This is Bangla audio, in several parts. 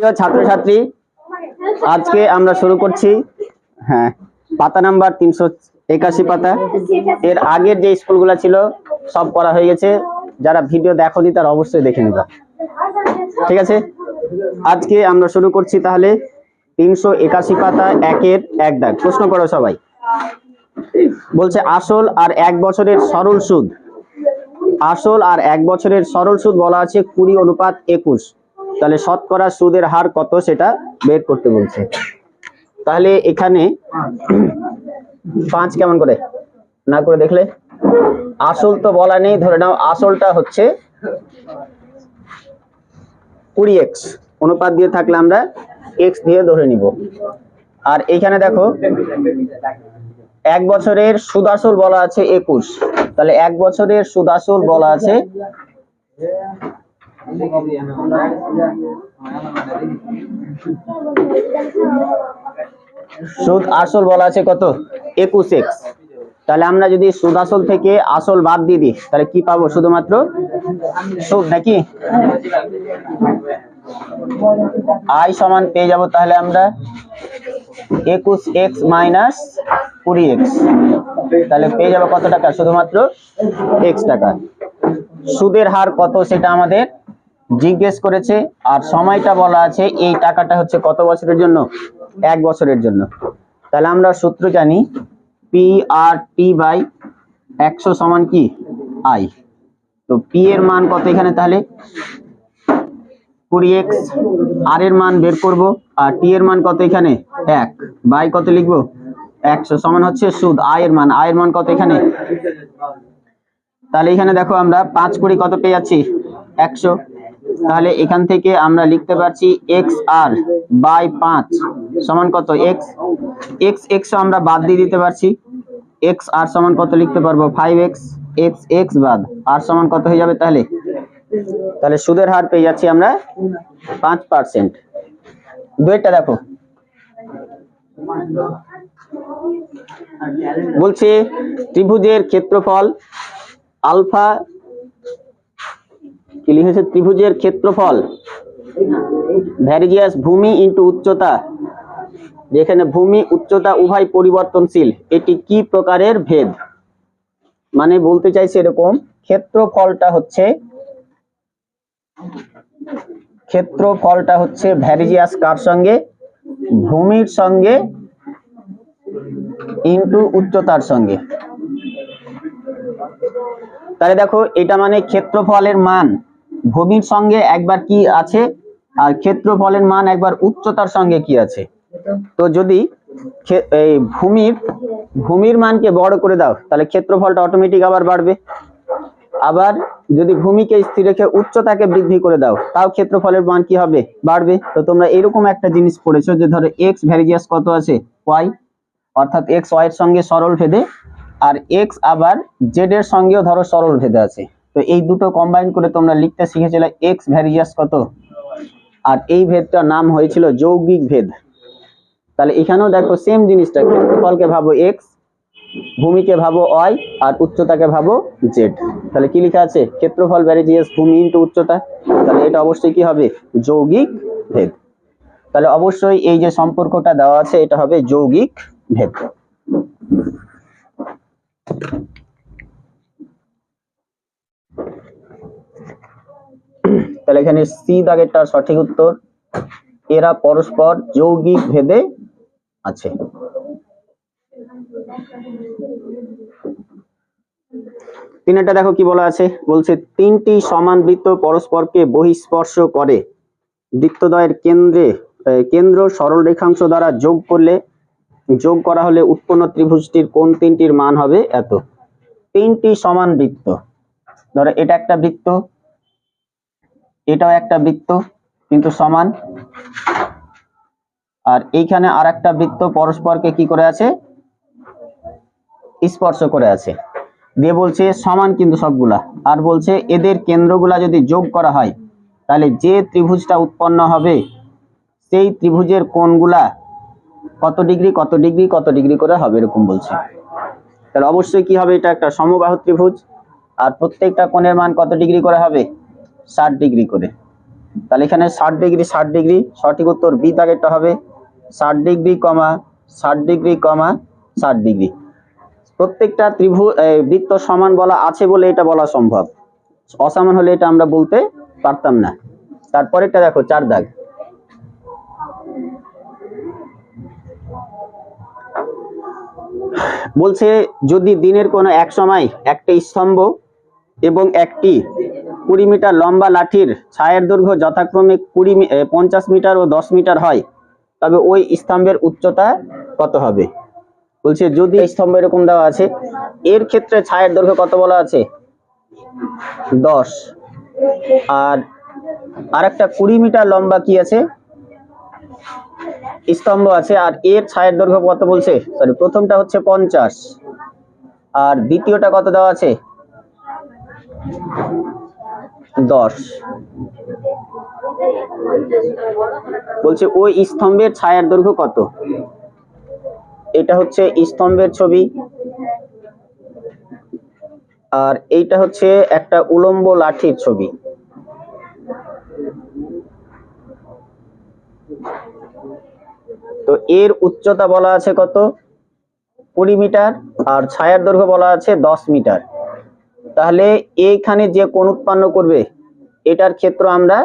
প্রিয় ছাত্রছাত্রী, আজকে আমরা শুরু করছি হ্যাঁ পাতা নাম্বার তিনশো একাশি পাতা। এর আগের যে স্কুলগুলো ছিল, সব করা হয়ে গেছে। যারা ভিডিও দেখোনি, তারা অবশ্যই দেখে নিবা। ঠিক আছে? আজকে আমরা শুরু করছি তাহলে তিনশো একাশি পাতা একের এক দাগ। প্রশ্ন করো সবাই। বলছে, আসল আর এক বছরের সরল সুদ। আসল আর এক বছরের সরল সুদ বলা আছে কুড়ি অনুপাত একুশ। তাহলে শতকরা সুদের হার কত সেটা বের করতে বলছে। তাহলে এখানে পাঁচ কেমন করে? না করে দেখলে? আসল তো বলা নেই, ধরে নাও আসলটা হচ্ছে কুড়ি এক্স অনুপাত দিয়ে থাকলে আমরা এক্স দিয়ে ধরে নিব। আর এখানে দেখো, এক বছরের সুদাসল বলা আছে একুশ। তাহলে এক বছরের সুদাসল বলা আছে সুদ আসল বলা আছে কত? একুশ এক্স তাহলে আমরা যদি সুদ আসল থেকে আসল বাদ দিয়ে দিই, তাহলে কি পাবো শুধুমাত্র? সুদ, নাকি? আই সমান পেয়ে যাব তাহলে আমরা একুশ এক্স মাইনাস কুড়ি এক্স তাহলে পেয়ে যাব কত টাকা? শুধুমাত্র এক্স টাকা। সুদের হার কত সেটা আমাদের জিজ্ঞেস করেছে, আর সময়টা বলা আছে এই টাকাটা হচ্ছে কত বছরের জন্য? এক বছরের জন্য। তাহলে আমরা সূত্র জানি পি আর টি বাই একশো সমান কি? আই তো পি এর মান কত এখানে তাহলে? কুড়ি এক্স আর এর মান বের করব, আর টি এর মান কত এখানে? এক। বাই কত লিখব? একশো সমান হচ্ছে সুদ। আয়ের মান। আয়ের মান কত এখানে? তাহলে এখানে দেখো আমরা পাঁচ কুড়ি কত পেয়ে যাচ্ছি? একশো। তাহলে এখান থেকে আমরা লিখতে পারছি এক্স আর বাই পাঁচ সমান কত এক্স এক্স এক্স আমরা বাদ দিয়ে দিতে পারছি। এক্স আর সমান কত লিখতে পারব? ফাইভ এক্স এক্স এক্স বাদ। আর সমান কত হয়ে যাবে তাহলে? তাহলে সুদের হার পেয়ে যাচ্ছি আমরা পাঁচ পার্সেন্ট দুইটা দেখো। বলছে ত্রিভুজের ক্ষেত্রফল আলফা কি লিখেছে ত্রিভুজের ক্ষেত্রফল। ভ্যারিজিয়াস ভূমি ইন্টু উচ্চতা। যেখানে ভূমি, উচ্চতা উভয় পরিবর্তনশীল। এটি কি প্রকারের ভেদ? মানে বলতে চাইছে এরকম, ক্ষেত্রফলটা হচ্ছে ক্ষেত্রফলটা হচ্ছে ভ্যারিজিয়াস কার সঙ্গে? ভূমির সঙ্গে ইন্টু উচ্চতার সঙ্গে। তাহলে দেখো, এটা মানে ক্ষেত্রফলের মান। ভূমির সঙ্গে একবার কি আছে? আর ক্ষেত্রফলের মান একবার উচ্চতার সঙ্গে কি আছে? তো যদি এই ভূমির ভূমির মানকে বড় করে দাও, তাহলে ক্ষেত্রফলটা অটোমেটিক আবার বাড়বে। আবার যদি ভূমিকে স্থির রেখে উচ্চতাকে বৃদ্ধি করে দাও, তাও ক্ষেত্রফলের মান কি হবে? বাড়বে। তো তোমরা এরকম একটা জিনিস পড়েছো যে ধরো এক্স ভ্যারিজিয়াস কত আছে? ওয়াই অর্থাৎ এক্স ওয়াই এর সঙ্গে সরল ভেদে আর এক্স আবার জেড এর সঙ্গেও ধরো সরল ভেদে আছে। তো এই দুটো কম্বাইন করে তোমরা লিখতে শিখেছিলে এক্স ভ্যারিয়াস কত? আর এই ভেদটার নাম হয়েছিল যৌগিক ভেদ। তাহলে এখানেও দেখো সেম জিনিসটা, ক্ষেত্রফলকে ভাবো এক্স ভূমিকে ভাবো ওয়াই আর উচ্চতাকে ভাবো জেড তাহলে কি লেখা আছে? ক্ষেত্রফল ভ্যারিজিয়াস ভূমি ইন্টু উচ্চতা। তাহলে এটা অবশ্যই কি হবে? যৌগিক ভেদ। তাহলে অবশ্যই এই যে সম্পর্কটা দেওয়া আছে, এটা হবে যৌগিক ভেদ। তাহলে এখানে সি দাগেরটার সঠিক উত্তর, এরা পরস্পর যৌগিক ভেদে আছে। তিনটা দেখো কি বলা আছে? বলছে, তিনটি সমান বৃত্ত পরস্পরকে বহিস্পর্শ করে। বৃত্তদ্বয়ের কেন্দ্রে কেন্দ্র সরল রেখাংশ দ্বারা যোগ করলে যোগ করা হলে উৎপন্ন ত্রিভুজটির কোন তিনটির মান হবে এত? তিনটি সমান বৃত্ত। ধরো এটা একটা বৃত্ত, এটাও একটা বৃত্ত, কিন্তু সমান। আর এইখানে আর একটা বৃত্ত পরস্পরকে কি করে আছে? স্পর্শ করে আছে। দিয়ে বলছে সমান কিন্তু সবগুলা। আর বলছে এদের কেন্দ্রগুলা যদি যোগ করা হয়, তাহলে যে ত্রিভুজটা উৎপন্ন হবে, সেই ত্রিভুজের কোণগুলা কত ডিগ্রি কত ডিগ্রি কত ডিগ্রি করে হবে এরকম বলছে। তাহলে অবশ্যই কি হবে? এটা একটা সমবাহু ত্রিভুজ। আর প্রত্যেকটা কোণের মান কত ডিগ্রি করে হবে? ষাট ডিগ্রি করে। তাহলে এখানে ষাট ডিগ্রি ষাট ডিগ্রি, সঠিক উত্তর বি তাগেরটা হবে ষাট ডিগ্রি কমা ষাট ডিগ্রি কমা ষাট ডিগ্রি। প্রত্যেকটা ত্রিভুজ বৃত্ত সমান বলা আছে বলে এটা বলা সম্ভব। অসমান হলে এটা আমরা বলতে পারতাম না। তারপরেরটা দেখো, চার দাগ। বলছে, যদি দিনের কোনো এক সময় একটা স্তম্ভ এবং একটি কুড়ি মিটার লম্বা লাঠির ছায়ের দৈর্ঘ্য যথাক্রমে কুড়ি পঞ্চাশ মিটার ও দশ মিটার হয়, তবে ওই স্তম্ভের উচ্চতা কত হবে? বলছে, যদি স্তম্ভ এরকম দেওয়া আছে, এর ক্ষেত্রে ছায়ের দৈর্ঘ্য কত বলা আছে? দশ। আর আরেকটা কুড়ি মিটার লম্বা কি আছে? স্তম্ভ আছে আর এর ছায়ের দৈর্ঘ্য কত বলছে? সরি প্রথমটা হচ্ছে পঞ্চাশ। আর দ্বিতীয়টা কত দেওয়া আছে? দশ। বলছে ওই স্তম্ভের ছায়ার দৈর্ঘ্য কত? এটা হচ্ছে স্তম্ভের ছবি। আর এইটা হচ্ছে একটা উলম্ব লাঠির ছবি। তো এর উচ্চতা বলা আছে কত? কুড়ি মিটার। আর ছায়ার দৈর্ঘ্য বলা আছে দশ মিটার। তাহলে এইখানে যে কোণ উৎপন্ন করবে, এটার ক্ষেত্র আমরা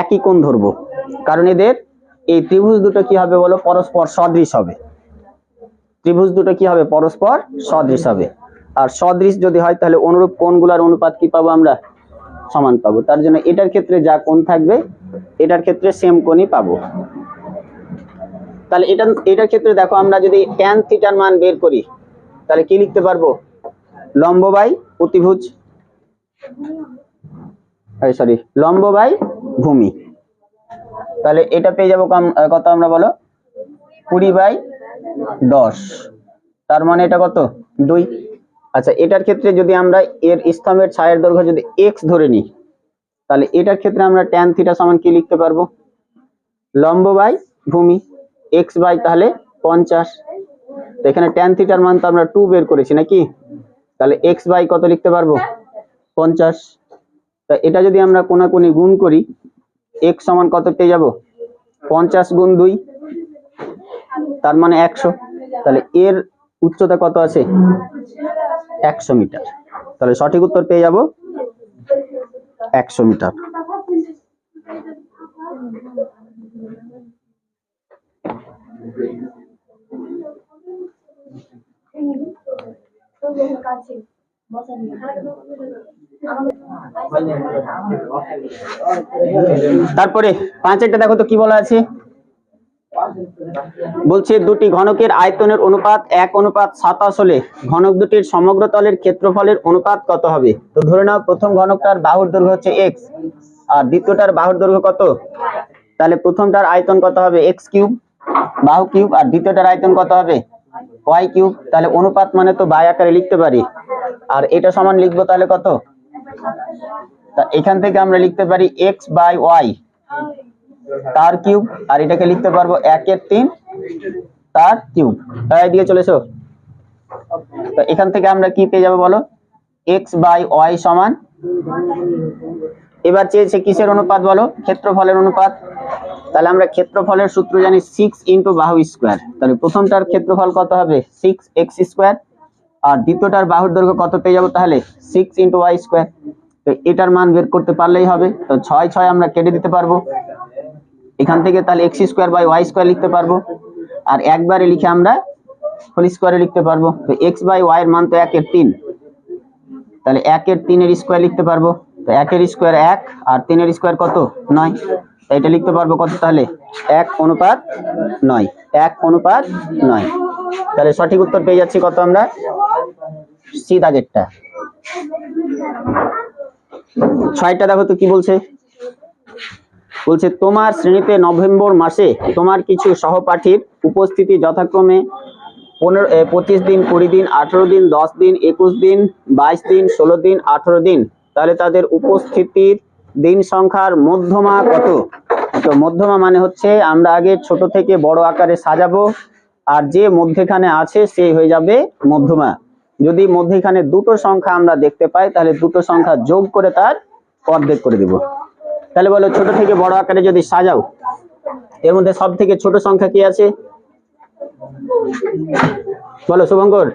একই কোণ ধরবো। কারণ এদের এই ত্রিভুজ দুটো কি হবে বলো? পরস্পর সদৃশ হবে। ত্রিভুজ দুটো কি হবে? পরস্পর সদৃশ হবে। আর সদৃশ যদি হয়, তাহলে অনুরূপ কোণগুলোর অনুপাত কি পাবো আমরা? সমান পাবো। তার জন্য এটার ক্ষেত্রে যা কোণ থাকবে, এটার ক্ষেত্রে সেম কোণই পাবো। তাহলে এটা, এটার ক্ষেত্রে দেখো আমরা যদি ট্যান থিটার মান বের করি, তাহলে কি লিখতে পারব? লম্ব বাই অতিভুজ সরি লম্ব বাই ভূমি। তাহলে এটা পেয়ে যাব কত আমরা বলো? কুড়ি বাই দশ। তার মানে এটা কত? দুই। আচ্ছা এটার ক্ষেত্রে যদি আমরা এর স্তম্ভের ছায়ের দৈর্ঘ্য যদি এক্স ধরে নিই, তাহলে এটার ক্ষেত্রে আমরা ট্যান থিটা সমান কি লিখতে পারব? লম্ব বাই ভূমি। এক্স বাই তাহলে পঞ্চাশ। তো এখানে ট্যান থিটার মান তো আমরা টু বের করেছি নাকি? তাহলে এক্স বাই কত লিখতে পারব? পঞ্চাশ। তা এটা যদি আমরা কোনাকুনি গুণ করি এক্স সমান কত পেয়ে যাব? পঞ্চাশ গুণ দুই, তার মানে একশো। তাহলে এর উচ্চতা কত আছে? একশো মিটার। তাহলে সঠিক উত্তর পেয়ে যাব একশো মিটার। তারপরে পাঁচ একটা দেখো তো কি বলা আছে। বলছে, দুটি ঘনকের আয়তনের অনুপাত এক, অনুপাত সাতাশ হলে ঘনক দুটির সমগ্র তলের ক্ষেত্রফলের অনুপাত কত হবে? তো ধরে নাও, প্রথম ঘনকটার বাহুর দৈর্ঘ্য হচ্ছে এক্স আর দ্বিতীয়টার বাহুর দৈর্ঘ্য কত? তাহলে প্রথমটার আয়তন কত হবে? এক্স কিউব বাহু কিউব আর দ্বিতীয়টার আয়তন কত হবে? ওয়াই কিউব তাহলে অনুপাত মানে তো বাই আকারে লিখতে পারি। আর এটা সমান লিখব তাহলে কত? তা এখান থেকে আমরা লিখতে পারি এক্স বাই ওয়াই তার কিউব আর এটাকে লিখতে পারব একের তিন, তার কিউব তাই দিয়ে চলেছো তো এখান থেকে আমরা কি পেয়ে যাব বলো? এক্স বাই ওয়াই সমান এবার চেয়েছে কিসের অনুপাত বলো? ক্ষেত্রফলের অনুপাত। তাহলে আমরা ক্ষেত্রফলের সূত্র জানি সিক্স ইন্টু বাহু স্কোয়ার তাহলে প্রথমটার ক্ষেত্রফল কত হবে? সিক্স এক্স স্কোয়ার আর দ্বিতীয়টার বাহুর দৈর্ঘ্য কত পেয়ে যাব তাহলে? সিক্স ইন্টু ওয়াই স্কোয়ার তো এটার মান বের করতে পারলেই হবে। তো ছয় ছয় আমরা কেটে দিতে পারব। এখান থেকে তাহলে x square by y square লিখতে পারব। আর একবারে লিখে আমরা হোল স্কোয়ারে লিখতে পারব। তো এক্স বাই ওয়াই এর মান তো একের তিন। তাহলে একের তিনের স্কোয়ার লিখতে পারব। একের স্কোয়ার এক আর তিনের স্কোয়ার কত? নয়। এটা লিখতে পারব কত তাহলে? এক অনুপাত নয়। এক অনুপাত নয়। তাহলে সঠিক উত্তর পেয়ে যাচ্ছি কত আমরা? সি দাগেরটা। ছয়টা দেখো তো কি বলছে? বলছে, তোমার শ্রেণীতে নভেম্বর মাসে তোমার কিছু সহপাঠীর উপস্থিতি যথাক্রমে পনেরো পঁচিশ দিন, কুড়ি দিন, আঠেরো দিন, দশ দিন, একুশ দিন, বাইশ দিন, ষোলো দিন, আঠেরো দিন। তাহলে তাদের উপস্থিতির দিন সংখ্যার মধ্যমা কত? তো মধ্যমা মানে হচ্ছে আমরা আগে ছোট থেকে বড় আকারে সাজাবো, আর যে মধ্যেখানে আছে সে হয়ে যাবে মধ্যমা। যদি মধ্যেখানে দুটো সংখ্যা আমরা দেখতে পাই, তাহলে দুটো সংখ্যা যোগ করে তার অর্ধেক করে দিব। তাহলে বলো ছোট থেকে বড় আকারে যদি সাজাও, এর মধ্যে সব থেকে ছোট সংখ্যা কি আছে? বলো, শুভঙ্কর,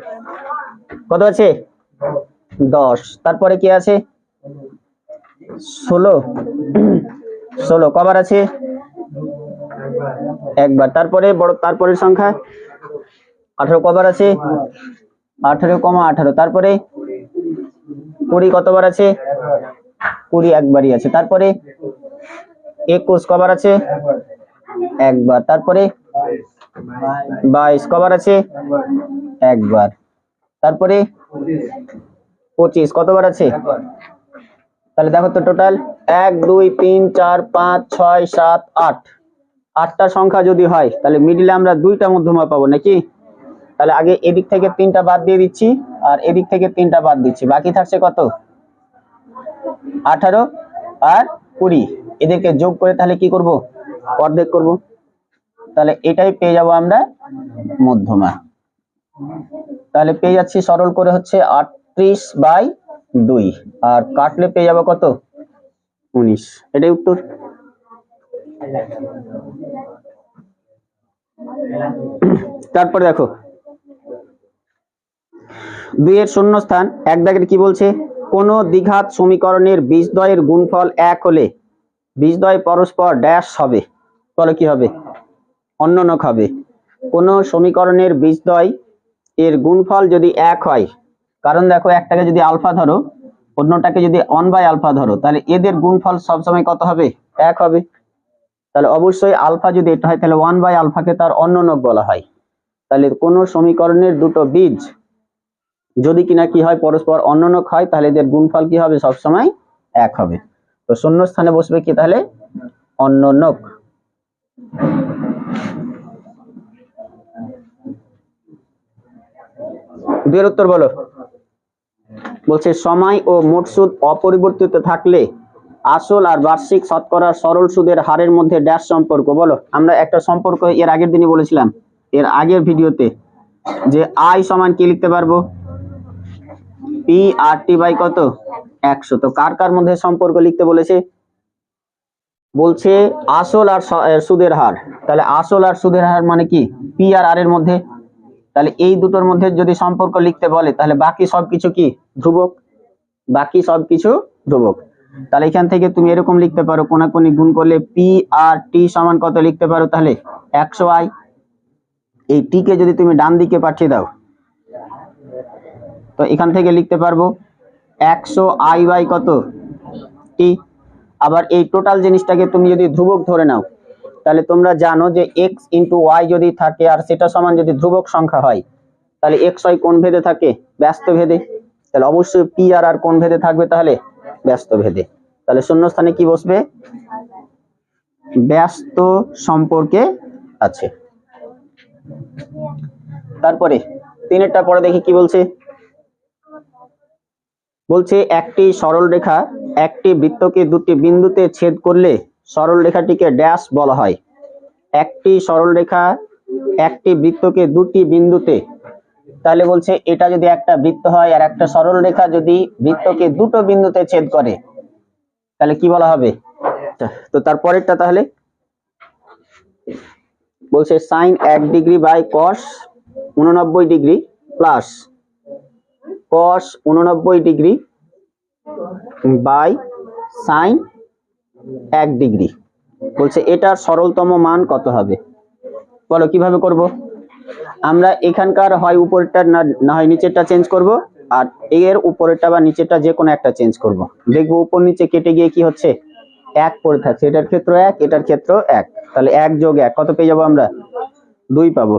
কত আছে? দশ। তারপরে কি আছে? ষোলো। ষোলো, কবার আছে? একবার। তারপরে বড়, তারপরের সংখ্যা? আঠারো কবার আছে? আঠারো কমা আঠারো। তারপরে কুড়ি কতবার আছে? কুড়ি একবারই আছে। তারপরে একুশ কবার আছে? একবার। তারপরে বাইশ কবার আছে? একবার। তারপরে পঁচিশ কতবার আছে? তাহলে দেখো তো টোটাল এক, দুই, তিন, চার, পাঁচ, ছয়, সাত, আট। আটটা সংখ্যা যদি হয়, তাহলে মিডিলে আমরা দুইটা মধ্যমা পাবো, নাকি? তাহলে আগে এদিক থেকে তিনটা বাদ দিয়ে দিচ্ছি, আর এদিক থেকে তিনটা বাদ দিচ্ছি। বাকি থাকছে কত? আঠারো আর কুড়ি। এদেরকে যোগ করে তাহলে কি করব? অর্ধেক করব। তাহলে এটাই পেয়ে যাব আমরা মধ্যমা। তাহলে পেয়ে যাচ্ছি সরল করে হচ্ছে আটত্রিশ বাই দুই। আর কাটলে পেয়ে যাব কত? উনিশ। এটাই উত্তর। তারপরে দেখো। দুইয়ের শূন্যস্থান, এক দাগের কি বলছে? কোন দ্বিঘাত সমীকরণের বীজদ্বয়ের গুণফল এক হলে বীজদ্বয় পরস্পর ড্যাশ হবে। বলো কি হবে? অন্যনক হবে। কোন সমীকরণের বীজদ্বয় এর গুণফল যদি এক হয় কারণ দেখো একটাকে যদি আলফা ধরো, অন্যটাকে যদি ওয়ান বাই আলফা ধরো, তাহলে এদের গুণফল সবসময় কত হবে? এক হবে। তাহলে অবশ্যই আলফা যদি এটা হয়, তাহলে ওয়ান বাই আলফাকে তার অন্য অন্যনক বলা হয়। তাহলে কোন সমীকরণের দুটো বীজ যদি কিনা কি হয়, পরস্পর অন্য অন্যনক হয়, তাহলে এদের গুণফল কি হবে? সবসময় এক হবে। তো শূন্য স্থানে বসবে কি তাহলে? অন্যনক। দুয়ের উত্তর বলো। বলছে, সময় ও মোট সুদ অপরিবর্তিত থাকলে আসল আর বার্ষিক শতকরা সরল সুদের হারের মধ্যে ড্যাশ সম্পর্ক। বলো, আমরা একটা সম্পর্ক এর আগের দিনই বলেছিলাম, এর আগের ভিডিওতে, যে আই সমান কি লিখতে পারব? পি আর টি বাই কত? একশো। তো কার কার মধ্যে সম্পর্ক লিখতে বলেছে? বলছে, আসল আর সুদের হার। তাহলে আসল আর সুদের হার মানে কি? পি আর আর এর মধ্যে। তাহলে এই দুটোর মধ্যে যদি সম্পর্ক লিখতে বলে, তাহলে বাকি সবকিছু কি? ধ্রুবক। বাকি সবকিছু ধ্রুবক। তাহলে এখান থেকে তুমি এরকম লিখতে পারো, কোনাকুনি গুণ করলে পি আর টি সমান কত লিখতে পারো তাহলে? একশো আই। এই টি কে যদি তুমি ডান দিকে পাঠিয়ে দাও, তো এখান থেকে লিখতে পারব একশো আই বাই কত টি আবার এই টোটাল জিনিসটাকে তুমি যদি ধ্রুবক ধরে নাও তাহলে তোমরা জানো যে এক্স ইন্টু ওয়াই যদি থাকে আর সেটা সমান যদি ধ্রুবক সংখ্যা হয়, তাহলে এক্স ওয়াই কোন ভেদে থাকে? ব্যস্ত ভেদে। তাহলে অবশ্যই পি আর আর কোন ভেদে থাকবে তাহলে? ব্যস্ত ভেদে। তাহলে শূন্যস্থানে কি বসবে? ব্যস্ত সম্পর্কে আছে। তারপরে তিনেরটা পরে দেখি কি বলছে। বলছে একটি সরল রেখা একটি বৃত্তকে দুটি বিন্দুতে ছেদ করলে সরল রেখাটিকে ড্যাশ বলা হয়। একটি সরল রেখা একটি বৃত্তকে দুটি বিন্দুতে, তাহলে বলছে এটা যদি একটা বৃত্ত হয় আর একটা সরল রেখা যদি বৃত্তকে দুটো বিন্দুতে ছেদ করে, তাহলে কি বলা হবে? তো তারপরেরটা তাহলে বলছে সাইন এক ডিগ্রি বাই কস উননব্বই ডিগ্রি প্লাস কস উননব্বই ডিগ্রি বাই সাইন এক ডিগ্রি। বলছে, এটার সরলতম মান কত হবে? বলো, কীভাবে করব? আমরা এখানকার হয় উপরেরটা না হয় নিচেরটা চেঞ্জ করব, আর এর উপরেরটা বা নিচেরটা যে কোনো একটা চেঞ্জ করব। দেখব উপর নিচে কেটে গিয়ে কি হচ্ছে? এক পড়ে থাকছে। এটার ক্ষেত্র এক, এটার ক্ষেত্র এক। তাহলে এক যোগ এক, কত পেয়ে যাব আমরা? দুই পাবো।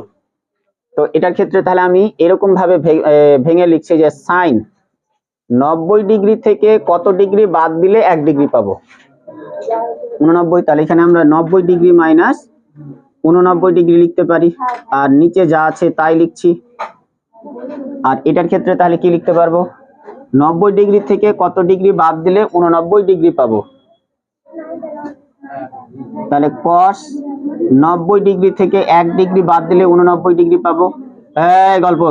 তো এটার ক্ষেত্রে তাহলে আমি এরকম ভাবে ভেঙে লিখছি যে সাইন নব্বই ডিগ্রি থেকে কত ডিগ্রি বাদ দিলে এক ডিগ্রি পাবো? উননব্বই, তাহলে এখানে আমরা নব্বই ডিগ্রি মাইনাস উননব্বই ডিগ্রি লিখতে পারি। আর নিচে যা আছে তাই লিখছি। আর এটার ক্ষেত্রে তাহলে কি লিখতে পারব? নব্বই ডিগ্রি থেকে কত ডিগ্রি বাদ দিলে উননব্বই ডিগ্রি পাবো? তাহলে কস নব্বই ডিগ্রি থেকে এক ডিগ্রি বাদ দিলে উননব্বই ডিগ্রি পাবো। হ্যাঁ গল্প।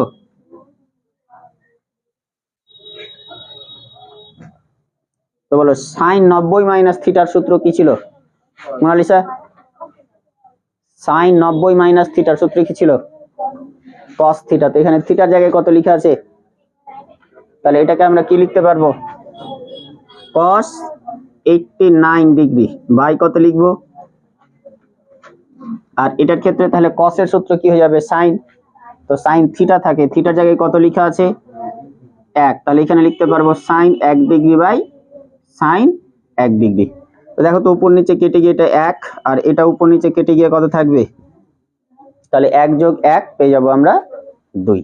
তো বলো সাইন নব্বই মাইনাস থিটার সূত্র কি ছিল? মোনালিসা সাইন নব্বই মাইনাস থিটার সূত্র কি ছিল? কস থিটা তো এখানে থিটার জায়গায় কত লেখা আছে? তাহলে এটাকে আমরা কি লিখতে পারব? Cos eighty nine degree by কত লিখব? আর এটার ক্ষেত্রে তাহলে কসের সূত্র কি হয়ে যাবে? সাইন তো সাইন থিটা থাকে। থিটার জায়গায় কত লেখা আছে? এক। তাহলে এখানে লিখতে পারব সাইন এক ডিগ্রি বাই সাইন এক ডিগ্রি। তো দেখো তো উপর নিচে কেটে গিয়ে এটা এক, আর এটা উপর নিচে কেটে গিয়ে কত থাকবে? তাহলে এক যোগ এক পেয়ে যাব আমরা দুই।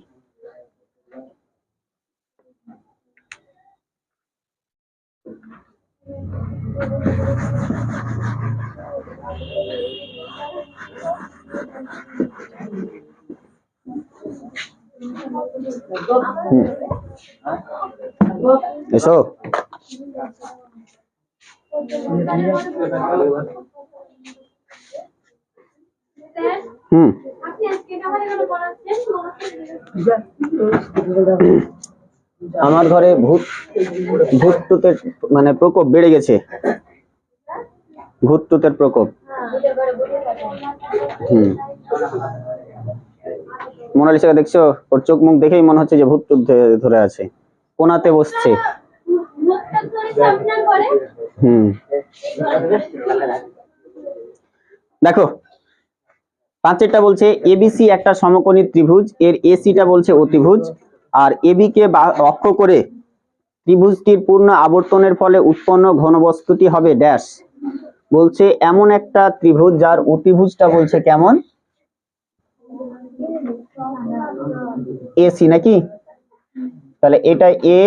এসো। আমার ঘরে ভূত ভূত মানে প্রকোপ বেড়ে গেছে। ভূত প্রকোপ। হুম। মোনালিসাকে দেখছ? ওর চোখ মুখ দেখেই মনে হচ্ছে যে ভূত টুত ধরে আছে। কোনাতে বসছে। হুম। দেখো, পাঁচেরটা বলছে এবিসি একটা সমকোণী ত্রিভুজ, এর এসিটা বলছে অতিভুজ, আর এবি কে অক্ষ করে ত্রিভুজটির পূর্ণ আবর্তনের ফলে উৎপন্ন ঘনবস্তুটি হবে ড্যাশ। বলছে এমন একটা ত্রিভুজ যার অতিভুজটা বলছে কেমন? এসি নাকি? তাহলে এটা এ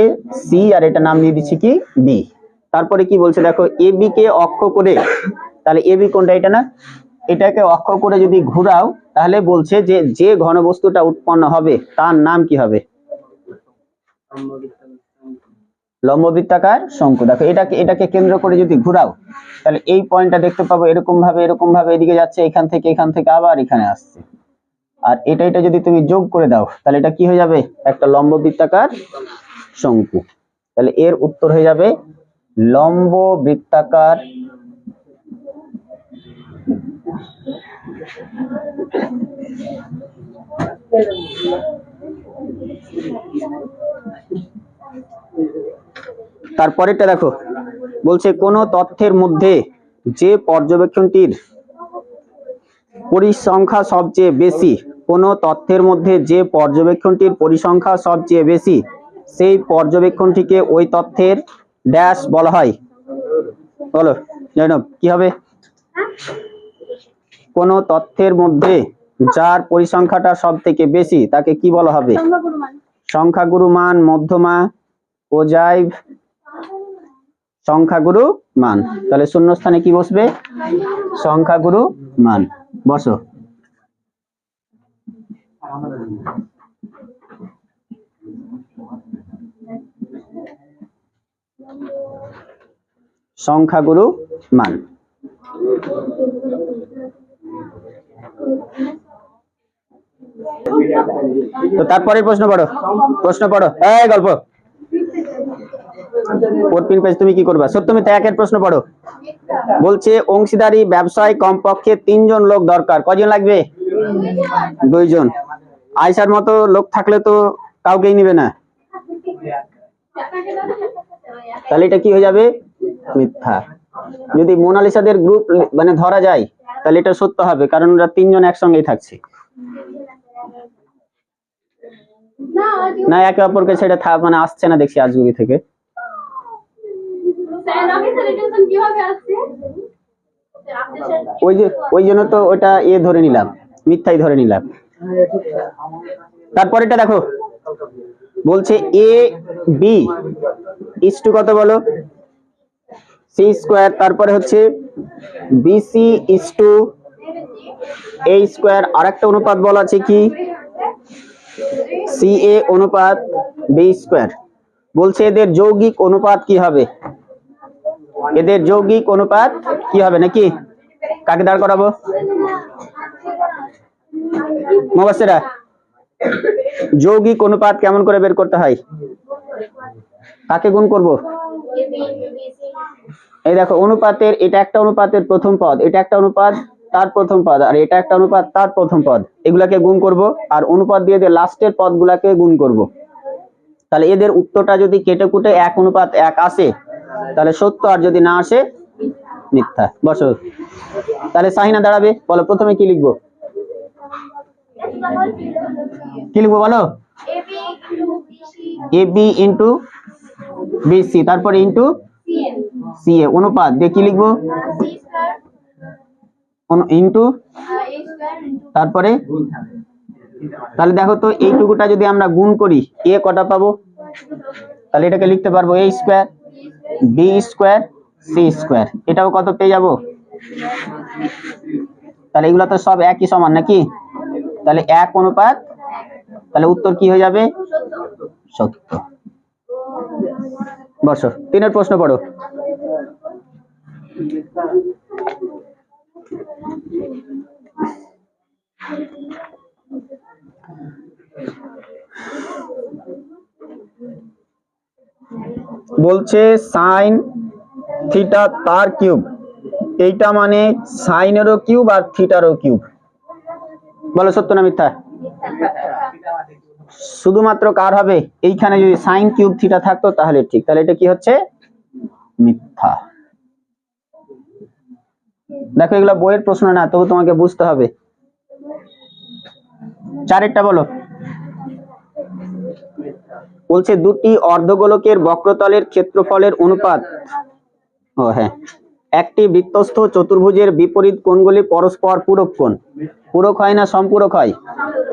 সি আর এটা নাম দিয়ে দিচ্ছি কি? বি তারপরে কি বলছে? দেখো, এ বি কে অক্ষ করে, তাহলে এ বি কোনটা এটা না? এটাকে অক্ষ করে যদি ঘোরাও, তাহলে বলছে যে যে ঘনবস্তুটা উৎপন্ন হবে, তার নাম কি হবে? লম্ববৃত্তাকার শঙ্কু। দেখো, এটাকে এটাকে কেন্দ্র করে যদি ঘোরাও, তাহলে এই পয়েন্টটা দেখতে পাবো, এরকম ভাবে এরকম ভাবে এদিকে যাচ্ছে, এখান থেকে এখান থেকে আবার এখানে আসছে। আর এটা এটা যদি তুমি যোগ করে দাও, তাহলে এটা কি হয়ে যাবে? একটা লম্ব বৃত্তাকার শঙ্কু। তাহলে এর উত্তর হয়ে যাবে লম্ব বৃত্তাকার তারপরেরটা দেখো। বলছে, কোন তথ্যের মধ্যে যে পর্যবেক্ষণটির পরিসংখ্যা সবচেয়ে বেশি, কোন তথ্যের মধ্যে যে পর্যবেক্ষণটির পরিসংখ্যা সবচেয়ে বেশি, সেই পর্যবেক্ষণটিকে ওই তথ্যের ড্যাশ বলা হয়। বলো জৈনব কি হবে? কোন তথ্যের মধ্যে যার পরিসংখ্যাটা সব থেকে বেশি, তাকে কি বলা হবে? সংখ্যাগুরু মান, মধ্যমা ওজাইভ সংখ্যাগুরু মান। তাহলে শূন্যস্থানে কি বসবে? সংখ্যাগুরু মান। বসো। সংখ্যাগুরু মান। তো তারপরে প্রশ্ন পড়ো প্রশ্ন পড়ো। এই গল্প। তুমি কি করবা? সত্যমিতা একের প্রশ্ন পড়ো। বলছে, অংশীদারি, ব্যবসায়, কমপক্ষে তিনজন লোক দরকার। কজন লাগবে? দুইজন। আয়সার মতো লোক থাকলে তো কাউকেই নিবে না। তাহলে এটা কি হয়ে যাবে? মিথ্যা। যদি মোনালিসাদের গ্রুপ মানে ধরা যায় তাহলে এটা সত্য হবে কারণ ওরা তিনজন একসঙ্গেই থাকছে। না একে অপরকে সেটা থা- মানে আসছে না দেখছি আজগুবি থেকে। ওই যে ওই জন্য তো ওটা এ ধরে নিলাম মিথ্যাই ধরে নিলাম। তারপরেটা দেখো। বলছে এ বি ইস টু কত বলো? সি স্কোয়ার তারপরে হচ্ছে BC is to A square আর একটা অনুপাত বলা আছে কি? সি এ অনুপাত বি স্কোয়ার বলছে এদের যৌগিক অনুপাত কি হবে? এদের যৌগিক অনুপাত কি হবে নাকি? কাকে দাঁড় করাবো? মবাসেরা যৌগিক অনুপাত কেমন করে বের করতে হয়? কাকে গুণ করব? এই দেখো অনুপাতের এটা একটা অনুপাতের প্রথম পদ এটা একটা অনুপাত তার প্রথম পদ আর এটা একটা অনুপাত তার প্রথম পদ। এগুলাকে গুণ করব আর অনুপাত দিয়ে দিয়ে লাস্টের পদগুলাকে গুণ করব। তাহলে এদের উত্তরটা যদি কেটে কুটে এক অনুপাত এক আসে তাহলে সত্য আর যদি না আসে মিথ্যা। বসো। তাহলে সাহিনা দাঁড়াবে বলো প্রথমে কি লিখব? কি লিখব বলো? এ বি ইন্টু বিসি তারপরে ইন্টু সি এ অনুপাত দিয়ে কি লিখব? ইন্টু? তারপরে? তাহলে দেখো তো, এইটুকুটা যদি আমরা গুণ করি, এ কটা পাবো? তাহলে এটাকে লিখতে পারব A square, B square, C square. এটাও কত পেয়ে যাব? তাহলে এগুলো তো সব একই সমান নাকি? তাহলে এক অনুপাত, তাহলে উত্তর কি হয়ে যাবে? সত্য বসো, তিনের প্রশ্ন পড়ো। বলছে সাইন থিটা তার কিউব। এইটা মানে সাইনেরও কিউব আর থিটারও কিউব। বলো সত্য না মিথ্যা? শুধুমাত্র কার হবে? এইখানে যদি সাইন কিউব থিটা থাকতো তাহলে ঠিক। তাহলে এটা কি হচ্ছে? মিথ্যা। দেখো, এগুলো বইয়ের প্রশ্ন না, তবু তোমাকে বুঝতে হবে। চারেরটা বলো। বলছে, দুটি অর্ধগোলকের বক্রতলের ক্ষেত্রফলের অনুপাত। ও হ্যাঁ। একটি বৃত্তস্থ চতুর্ভুজের বিপরীত কোণগুলি পরস্পর পূরক কোণ। পূরক হয় না সম্পূরক হয়?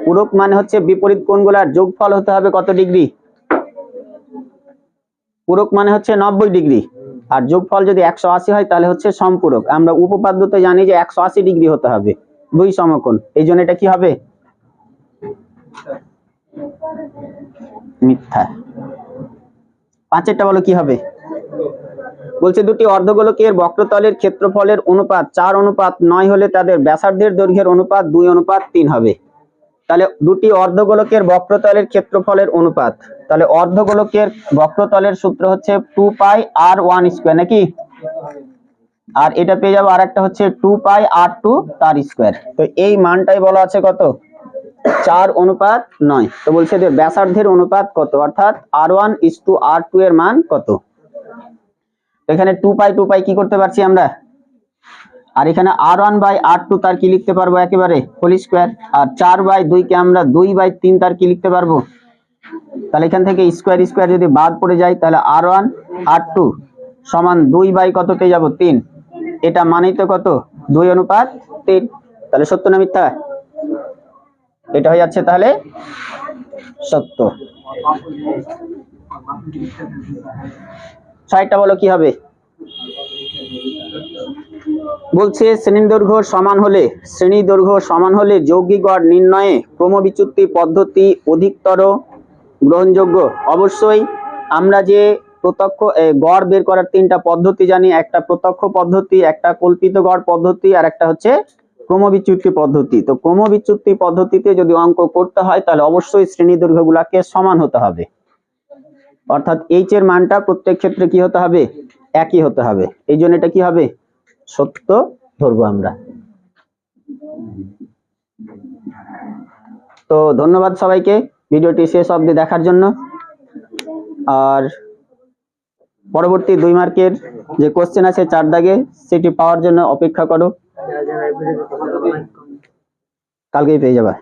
পূরক মানে হচ্ছে বিপরীত কোণগুলার যোগফল হতে হবে কত ডিগ্রি? পূরক মানে হচ্ছে নব্বই ডিগ্রি। আর যোগফল যদি একশো আশি হয়, তাহলে হচ্ছে সম্পূরক। আমরা উপপাদ্যতে জানি যে একশো আশি ডিগ্রি হতে হবে, দুই সমকোণ। এই জন্য এটা কি হবে? মিথ্যা। পাঁচেরটা বলো কি হবে? বলছে দুটি অর্ধগোলকের বক্রতলের ক্ষেত্রফলের অনুপাত চার অনুপাত নয় হলে তাদের ব্যাসার্ধের দৈর্ঘ্যের অনুপাত দুই অনুপাত তিন হবে। তাহলে দুটি অর্ধগোলকের বক্রতলের ক্ষেত্রফলের অনুপাত। তাহলে অর্ধগোলকের বক্রতলের সূত্র হচ্ছে two pi r one square নাকি? আর এটা পেয়ে যাব আর একটা হচ্ছে টু পাই আর টু তার স্কোয়ার তো এই মানটাই বলা আছে কত? চার অনুপাত নয়। তো বলছে যে ব্যাসার্ধের অনুপাত কত? অর্থাৎ r one is to r two এর মান কত? এখানে টু পাই টু পাই কি করতে পারছি আমরা? আর এখানে r one by r two তার কি লিখতে পারব একেবারে? হোল স্কোয়ার আর চার বাই দুইকে আমরা দুই বাই তিন তার কি লিখতে পারব? তাহলে এখান থেকে স্কোয়ার স্কোয়ার যদি বাদ পড়ে যায়, তাহলে আর ওয়ান আর টু সমান দুই বাই কত পেয়ে যাব? তিন। এটা মানেই তো কত? দুই অনুপাত তিন। তাহলে সত্য না মিথ্যা? এটা হয়ে যাচ্ছে তাহলে সত্য। ছয়টা বলো কি হবে? বলছে শ্রেণি দৈর্ঘ্য সমান হলে শ্রেণি দৈর্ঘ্য সমান হলে যৌগিক গড় নির্ণয়ে ক্রমবিচ্যুতি পদ্ধতি অধিকতর গ্রহণযোগ্য। অবশ্যই আমরা যে প্রত্যক্ষ গড় বের করার তিনটা পদ্ধতি জানি, একটা প্রত্যক্ষ পদ্ধতি, একটা কল্পিত গড় পদ্ধতি, আর একটা হচ্ছে ক্রমবিচ্যুতি পদ্ধতি। তো ক্রমবিচ্যুতি পদ্ধতিতে যদি অঙ্ক করতে হয়, তাহলে অবশ্যই শ্রেণি দৈর্ঘ্যগুলোকে সমান হতে হবে। অর্থাৎ এইচ এর মানটা প্রত্যেক ক্ষেত্রে কি হতে হবে? একই হতে হবে। এই জন্য এটা কি হবে? সত্য ধরবো আমরা। তো ধন্যবাদ সবাইকে, ভিডিওটি শেষ অবধি দেখার জন্য। আর পরবর্তী দুই মার্কের যে কোশ্চেন আছে চার দাগে, সেটি পাওয়ার জন্য অপেক্ষা করো। কালকেই পেয়ে যাবা।